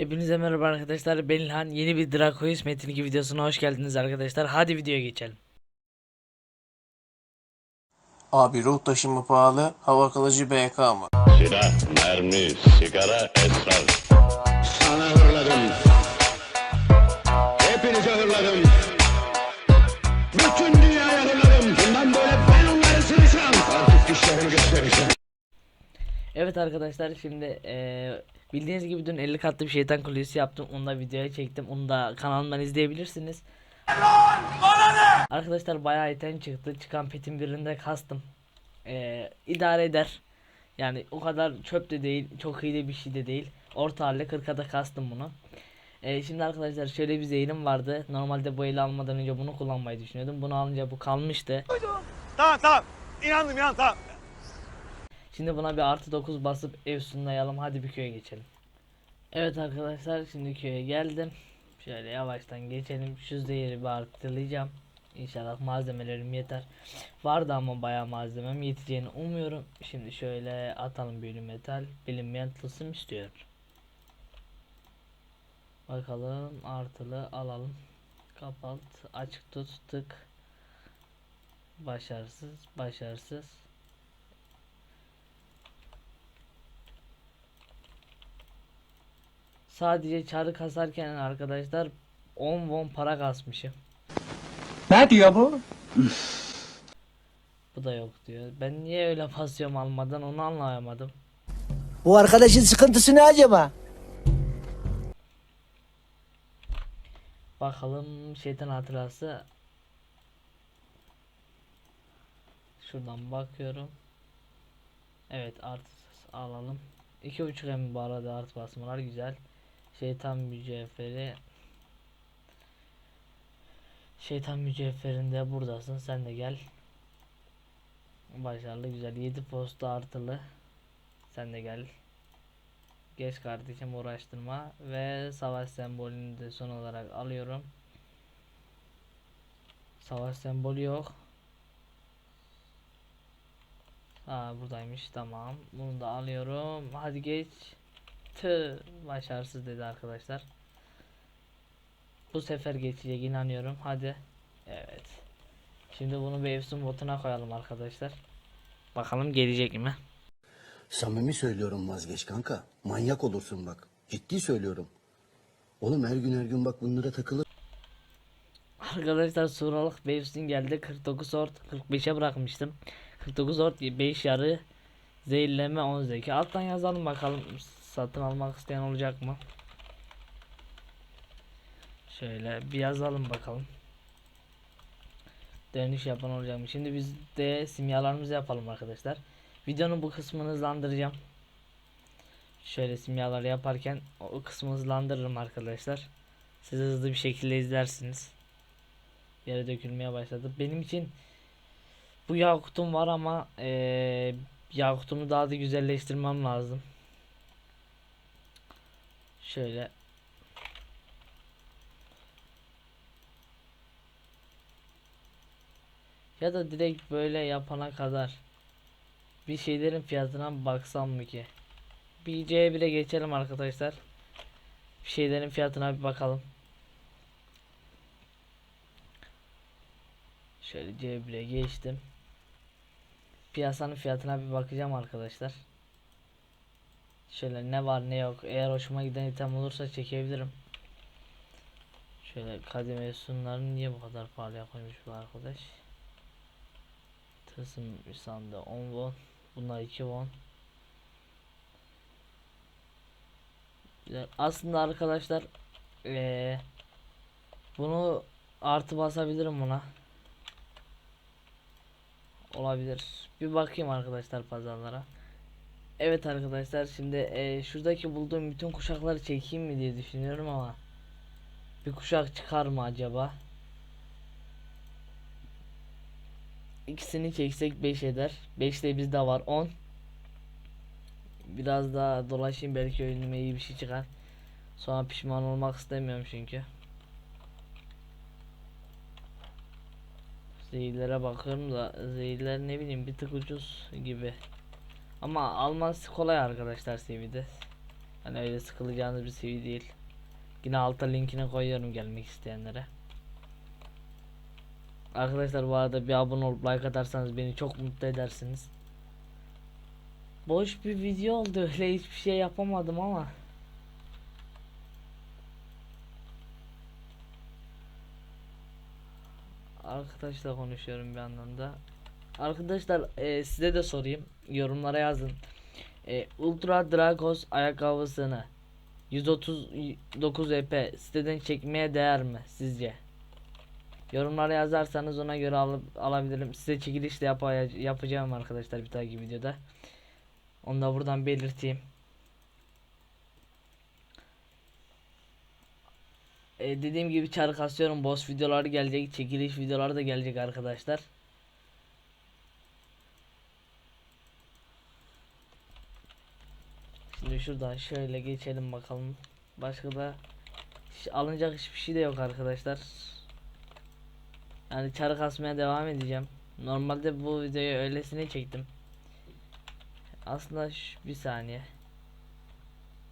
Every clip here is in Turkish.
Hepinize merhaba arkadaşlar. Ben İlhan. Yeni bir Dracois Metin 2 videosuna hoş geldiniz arkadaşlar. Hadi videoya geçelim. Abi ruh taşıma pahalı, hava kalıcı BK mı? Silah, mermi, sigara, esrar. Sana hırladım. Hepinize hırladım. Evet arkadaşlar şimdi eee, bildiğiniz gibi dün 50 katlı bir şeytan kulesi yaptım. Onu da videoya çektim. Onu da kanalımdan izleyebilirsiniz. Arkadaşlar bayağı item çıktı. Çıkan petin birinde kastım. Eee idare eder. Yani o kadar çöp de değil. Çok iyi de bir şey de değil. Orta halde 40'a da kastım bunu. Eee, şimdi arkadaşlar şöyle bir zehrim vardı. Normalde bu eli almadan önce bunu kullanmayı düşünüyordum. Bunu alınca bu kalmıştı. Tamam tamam. İnandım inandım tamam. Şimdi buna bir artı 9 basıp ev sunlayalım. Hadi bir köye geçelim. Evet arkadaşlar şimdi köye geldim. Şöyle yavaştan geçelim. Şu zehri bir artırlayacağım. İnşallah malzemelerim yeter. Vardı ama bayağı malzemem yeteceğini umuyorum. Şimdi şöyle atalım büyülü metal. Bilinmeyen tılsım istiyor. Bakalım artılı alalım. Kapat. Açık tut tık. Başarısız. Başarısız. Sadece çarı kasarken arkadaşlar 10 won para kasmışım. Ne diyor bu? Bu da yok diyor. Ben niye öyle basıyorum almadan onu anlayamadım. Bu arkadaşın sıkıntısı ne acaba? Bakalım şeytan hatırası. Şuradan bakıyorum. Evet artı alalım. 2.5 M bu arada artı basmalar güzel. Şeytan mücevheri. Şeytan mücevherinde buradasın sen de gel. Başarılı güzel 7 posta artılı. Sen de gel. Geç kardeşim uğraştırma ve savaş sembolünü de son olarak alıyorum. Savaş sembolü yok. Ha buradaymış tamam. Bunu da alıyorum. Hadi geç. Tı başarısız dedi arkadaşlar. Bu sefer geçecek inanıyorum. Hadi. Evet. Şimdi bunu bir Efsun botuna koyalım arkadaşlar. Bakalım gelecek mi? Samimi söylüyorum vazgeç kanka. Manyak olursun bak. Ciddi söylüyorum. Oğlum her gün her gün bak bunlara takılır. Arkadaşlar suralık Bevsin geldi 49 ort 45'e bırakmıştım 49 ort 5 yarı zehirleme 10 zeki alttan yazalım bakalım satın almak isteyen olacak mı? Şöyle bir yazalım bakalım. Dönüş yapan olacak mı? Şimdi biz de simyalarımızı yapalım arkadaşlar. Videonun bu kısmını hızlandıracağım. Şöyle simyaları yaparken o kısmı hızlandırırım arkadaşlar. Siz hızlı bir şekilde izlersiniz. Yere dökülmeye başladı. Benim için bu yakutum var ama eee yakutumu daha da güzelleştirmem lazım. Şöyle ya da direkt böyle yapana kadar bir şeylerin fiyatına baksam mı ki? Bir C1'e geçelim arkadaşlar. Bir şeylerin fiyatına bir bakalım. Şöyle C1'e geçtim. Piyasanın fiyatına bir bakacağım arkadaşlar. Şöyle ne var ne yok. Eğer hoşuma giden item olursa çekebilirim. Şöyle kademe sunlarını niye bu kadar pahalıya koymuş bu arkadaş? Tılsım sandı 10 won. Bunlar 2 won. Aslında arkadaşlar eee bunu artı basabilirim buna olabilir. Bir bakayım arkadaşlar pazarlara. Evet arkadaşlar şimdi e, şuradaki bulduğum bütün kuşakları çekeyim mi diye düşünüyorum ama bir kuşak çıkar mı acaba? İkisini çeksek 5 eder. 5 de bizde var 10. Biraz daha dolaşayım belki önüme iyi bir şey çıkar. Sonra pişman olmak istemiyorum çünkü. Zehirlere bakıyorum da zehirler ne bileyim bir tık ucuz gibi. Ama alması kolay arkadaşlar CV'de. Hani öyle sıkılacağınız bir seviye değil. Yine alta linkini koyuyorum gelmek isteyenlere. Arkadaşlar bu arada bir abone olup like atarsanız beni çok mutlu edersiniz. Boş bir video oldu öyle hiçbir şey yapamadım ama. Arkadaşla konuşuyorum bir yandan da. Arkadaşlar e, size de sorayım. Yorumlara yazın. E, Ultra Dragos ayakkabısını 139 EP siteden çekmeye değer mi sizce? Yorumlara yazarsanız ona göre alıp alabilirim. Size çekiliş de yapa- yapacağım arkadaşlar bir dahaki videoda. Onu da buradan belirteyim. E, dediğim gibi çarı kasıyorum. Boss videoları gelecek. Çekiliş videoları da gelecek arkadaşlar. Şimdi şuradan şöyle geçelim bakalım. Başka da alınacak hiçbir şey de yok arkadaşlar. Yani çarı kasmaya devam edeceğim. Normalde bu videoyu öylesine çektim. Aslında şu- bir saniye.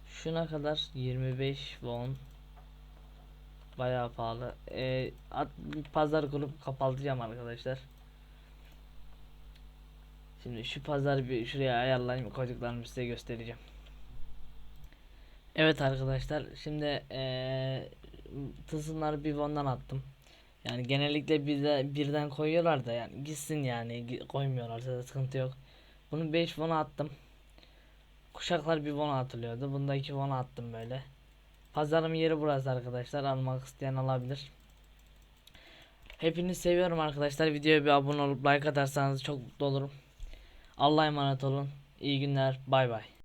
Şuna kadar 25 won bayağı pahalı. Ee, at, pazar kurup kapatacağım arkadaşlar. Şimdi şu pazar bir şuraya ayarlayayım koyduklarımı size göstereceğim. Evet arkadaşlar şimdi ee, tılsımları bir bondan attım. Yani genellikle birde, birden koyuyorlar da yani gitsin yani koymuyorlarsa da sıkıntı yok. Bunu 5 bona attım. Kuşaklar bir bona atılıyordu. Bunda 2 bona attım böyle. Pazarım yeri burası arkadaşlar. Almak isteyen alabilir. Hepinizi seviyorum arkadaşlar. Videoya bir abone olup like atarsanız çok mutlu olurum. Allah'a emanet olun. İyi günler. Bay bay.